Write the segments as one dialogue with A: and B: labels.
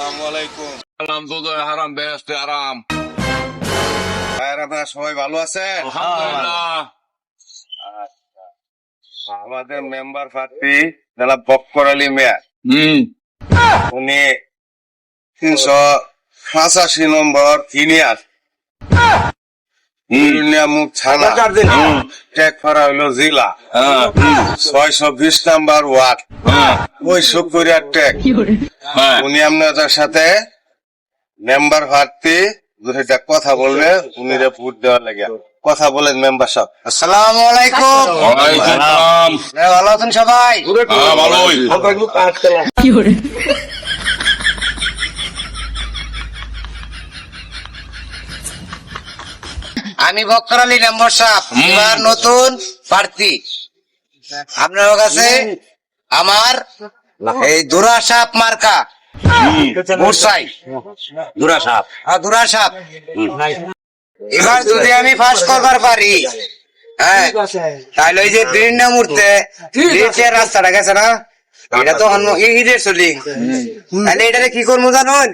A: আসসালামু আলাইকুম।
B: সালাম দুধ হারাম বেহেস্তে আরাম
A: ভাইয়েরা আপনারা সবাই ভালো আছেন?
B: আলহামদুলিল্লাহ।
A: আমাদের মেম্বার প্রার্থী যারা বক্কর আলী মেয়ার উনি তিনশো পঁচাশি নম্বর তিনি ইউনিয়া জেলা।
B: হ্যাঁ।
A: বিশ নাম্বার ওয়ার্ড।
B: হ্যাঁ।
A: ওই শুক্রিয়ার ট্যাগ।
B: হ্যাঁ।
A: উনি আপনাদের সাথে মেম্বার প্রার্থী দুটা কথা বলবে উনি রে ভোট দেওয়ার লাগে। কথা বলেন মেম্বার সাহেব
C: আসসালামু আলাইকুম। ভালো আছেন সবাই?
B: ভালোই।
C: আমি বক্কর আলী মেম্বার সাহেব নতুন প্রার্থী। আপনার কাছে আমার এই দুরা সাপ মার্কা মুরসাই দুরা সাপ। দুরা সাপ। এবার যদি আমি পাস করবার পারি হ্যাঁ তাহলে ওই যে বীরনা মুহূর্তে রাস্তাটা গেছে না? এটা তো ইহিদের চলি তাহলে এটারে কি করব জানুন?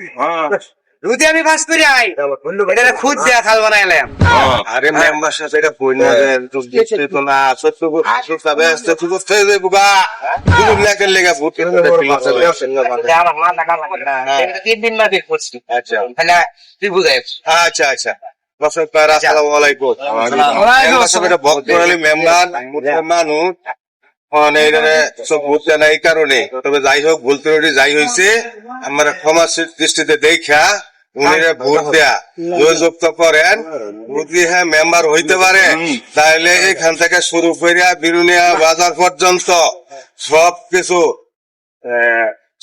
C: যদি আমি পাস করি আই। খুদ দেয়া খাল
A: আরে মেম্বার সাহেব এটা বইনা দেন তো তো না সত্য সত্য সাবে আসতে দেব গা তুমি লেখেন লেখা ভোট
C: তিন দিন করছি।
A: আচ্ছা।
C: তাহলে তুই বুঝাই
A: আচ্ছা আচ্ছা। ভাইরা, আসসালামু আলাইকুম। এটা ভক্তর আলী মেম্বার মানুষ। এই কারণে। তবে যাই হোক ভুল ত্রুটি যাই হয়েছে আমরা ক্ষমা দৃষ্টিতে দেখা। উনিরা ভোট দেয়া। যুক্ত করেন যদি হ্যাঁ মেম্বার হইতে পারে। তাহলে এখান থেকে শুরু করিয়া বিরুনিয়া বাজার পর্যন্ত সব কিছু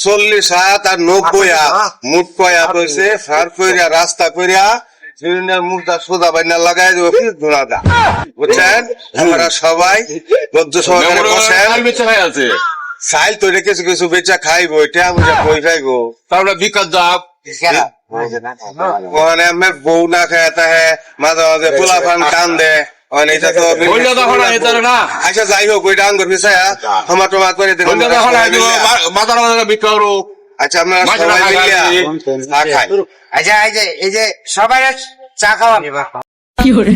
A: চল্লিশ হাত আর নব্বই হাত কয়া কইছে সার কইরা রাস্তা কইরা বিরুনিয়ার মুখটা সোজা বাইনা লাগাই দেবো কি ধুনাদা বুঝছেন? আমরা সবাই ধৈর্য সহকারে বসেন। সাইল তো কিছু কিছু বেচা খাইবো এটা বুঝা কই খাইবো।
B: তারপরে বিকাশ যাক
A: ওখানে আমার বউ না খায় তাহে মাঝে মাঝে পোলা ফান কান দে তো আচ্ছা যাই হোক ওইটা আঙ্গুর করে
B: আইবো বাজার বাজারে বিক্রি করো
A: আচ্ছা আপনারা সবাই
C: আচ্ছা এই যে এই যে সবাই চা
A: আমার একটি হাল নাই মেম্বার আচ্ছা দেন দেখি পরে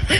A: একটা সারে পঞ্চাশটা চা বানায়া তেল একটা না বেসো খাইতে গেছো
B: গালা বলব একটা ধরে না পঞ্চাশটা সাবান যা গালা বলব এটা
A: পাচ্ছে গরিব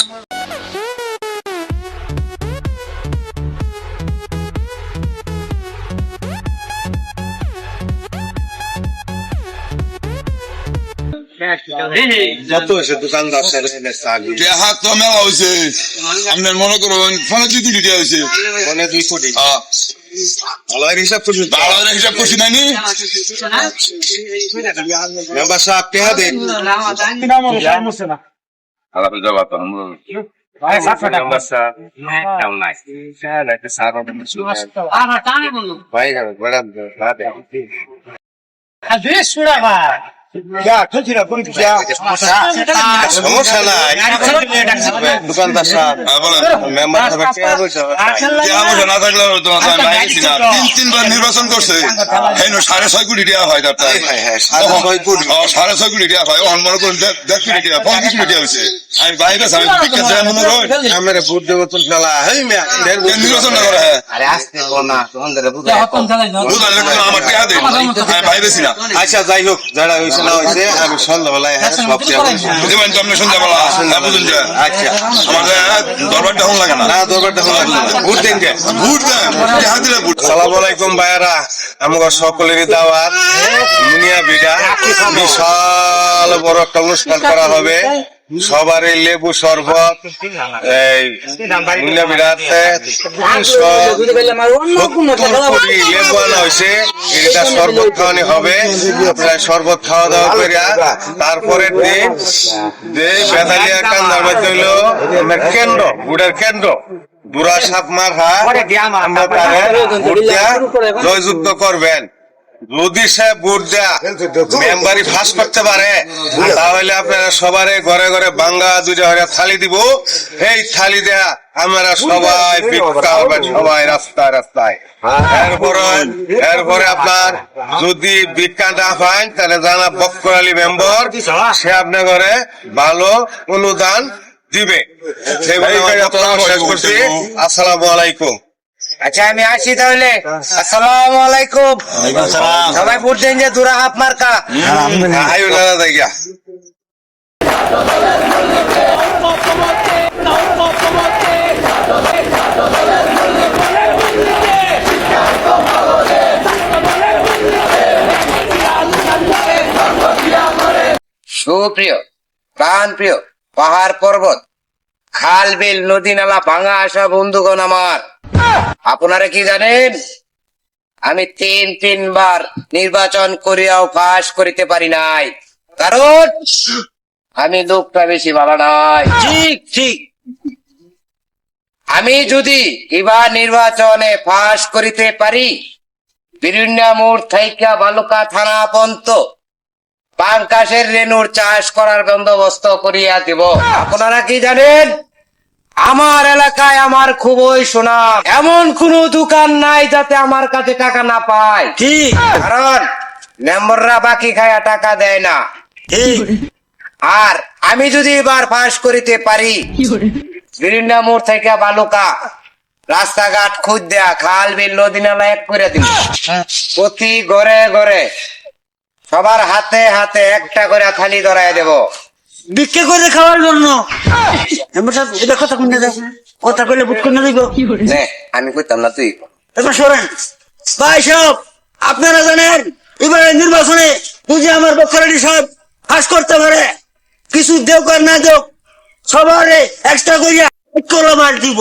B: হাত তো মেলা হয়েছে আপনার মনে করুন ফোনে দুই কোটি টাকা হয়েছে
A: মানে দুই কোটি
B: হ্যাঁ।
A: ভালো হিসাব করছি
B: ভালো করে হিসাব করছি নাইনি
A: মেম্বার সাহেব টেহা দেন
B: আলাদা যাবা তো আমরা
A: একটা সার ভাই দোকানদার সাহেব
B: হ্যাঁ,
A: মেম্বার
B: না থাকলে তিন তিনবার নির্বাচন করছে সাড়ে ছয় কোটি টাকা হয় তার
A: হ্যাঁ হ্যাঁ সাড়ে ছয় কোটি
B: টাকা হয় অন মনে করুন দেড় কোটি টাকা পঞ্চাশ কোটি টাকা হয়েছে আমি বাইরে আমি মনে
A: আমার মিয়া
B: নির্বাচন না করে হ্যাঁ
C: আরে আসতে না তোমাদের বুঝাই
B: আমার টাকা দেন আমি বাইরে
A: আচ্ছা যাই হোক যারা হয়েছে না হয়েছে আমি সন্ধ্যাবেলায় হ্যাঁ সব
B: তো আপনি সন্ধ্যাবেলা বুঝুন
A: আচ্ছা।
B: আমাদের দরবারটা হন লাগে না।
A: না দরবারটা হলো না। ভোট দেন কে?
B: ভোট দেন। টাকা দিলে ভোট।
A: সালাম আলাইকুম ভাইয়ারা আমাকে সকলেরই দাওয়াত মুনিয়া বিশাল বড় একটা অনুষ্ঠান করা হবে। সবারই লেবু শরবত, এই লেবু আনা হয়েছে। এটা শরবত খাওয়ানি হবে। আপনারা শরবত খাওয়া দাওয়া করিয়া তারপরের দিন যে বেদালিয়া কান্দার মধ্যে হইল কেন্দ্র, গুড়ের কেন্দ্র, বুড়া সাপ মারহা, আমরা তারে জয়যুক্ত করবেন। যদি সে ভোট দেয়া মেম্বারি ফাঁস করতে পারে। তাহলে আপনারা সবারে ঘরে ঘরে বাঙ্গা দুইটা হরে থালি দিব। এই থালি দেয়া আমরা সবাই সবাই রাস্তায় রাস্তায়। এরপরে এরপরে আপনার যদি ভিক্ষা না পান তাহলে জানা বক্কর আলী মেম্বার সে আপনার ঘরে ভালো অনুদান দিবে। সেই বলে শেষ করছি। আসসালামু আলাইকুম।
C: আচ্ছা আমি আসি তাহলে। আসসালামু আলাইকুম। সবাই দেন যে দুরা হাফ মার্কা। সুপ্রিয় প্রাণ প্রিয় পাহাড় পর্বত খাল বিল নদী নালা ভাঙা আসা বন্ধুগণ আমার। আপনারা কি জানেন? আমি তিন তিনবার নির্বাচন করিয়াও পাশ করিতে পারি নাই। কারণ আমি লোকটা বেশি ভালো নাই। ঠিক ঠিক। আমি যদি এবার নির্বাচনে পাশ করিতে পারি বিভিন্ন মোড় থাইকা বালুকা থানা পর্যন্ত পাঙ্কাশের রেনুর চাষ করার বন্দোবস্ত করিয়া দিব। আপনারা কি জানেন? আমার এলাকায় আমার খুবই সুনাম। এমন কোন দোকান নাই যাতে আমার কাছে টাকা না পায়। ঠিক। কারণ মেম্বাররা বাকি খায়া টাকা দেয় না। আর আমি যদি এবার পাশ করিতে পারি বিভিন্ন মোড় থেকে বালুকা রাস্তাঘাট খুঁজ দেয়া খাল বিল নদী নালা এক করে দিব। প্রতি ঘরে ঘরে সবার হাতে হাতে একটা করে থালি ধরায় দেব।
D: ভিক্ষা করে খাওয়ার জন্য? এটা কথা কোন কথা কইলে বুট করে দিব
C: আমি কইতাম না তুই।
D: এবার সরেন। ভাই সব আপনারা জানেন এবারে নির্বাচনে বুঝে আমার বক্ষরাটি সব ফাঁস করতে পারে। কিছু দেও কর না দেও সবারে এক্সট্রা করিয়া কলা মার দিব।